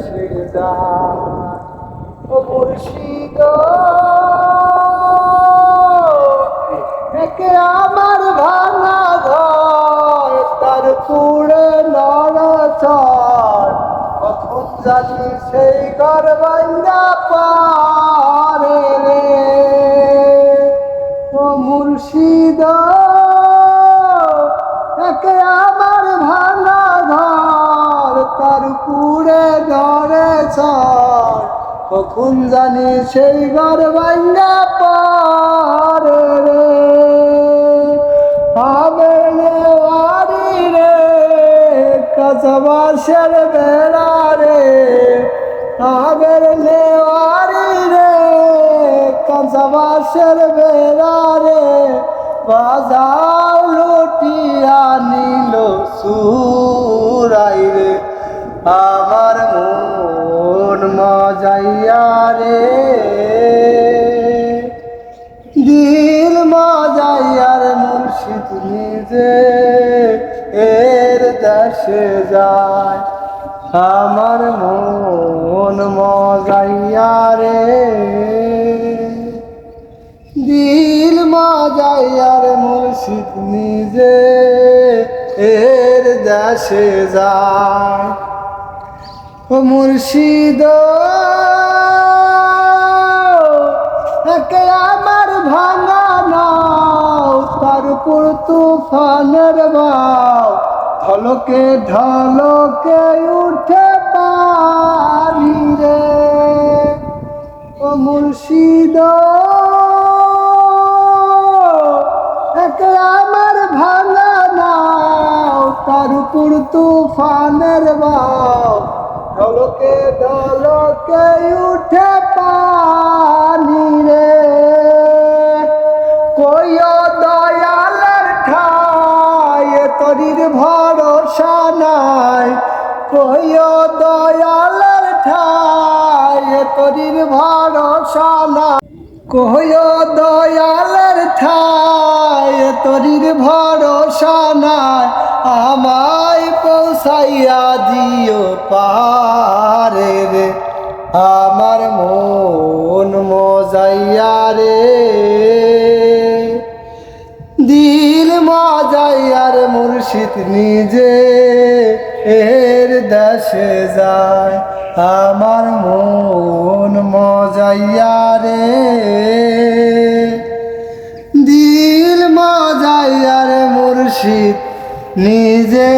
দেশে ও মুর্শিদ, একে আমার ভাঙা ঘর, তার পুড়ে নড়ছড় কখন জানি সেই ঘর ভাঙ্গা পারে রে ও মুর্শিদ ছড় কখন জানি সেই ঘর ভাঙ্গা পারে রে। হবে নেওয়ারি রে কাঁচাবাসের বেড়া রে। আগের নেওয়ারি রে কাঁচাবাসের বেড়া রে। বাজার লুটিয়া রে। দিল মজাইয়ার মুর্শিদ নিজে, এর দেশে যায়। আমার মন মজাইয়া রে দিল মজাইয়ার মুর্শিদ নিজে, এর দেশে যায়। ও মুর্শিদ উপর তুফানের বাও ঢলকে ঢলকে উঠে পারি রে। ও মুর্শিদ আমার ভাঙা নাও। তার উপর তুফানের বাও ঢলকে ঢলকে উঠে পানি রে। কইও দয়ালের ঠাই তরির ভরসা নাই কইও দয়ালের ঠাই তরির ভরসা আমায় পৌঁছাইয়া দিও পারে রে, আমার মন মুর্শিদ নিজে এর দেশে যায়। আমার মন মজাইয়া রে। দিল মজাইয়ার মুর্শিদ, নিজে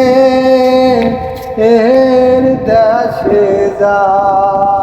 এর দেশে যায়।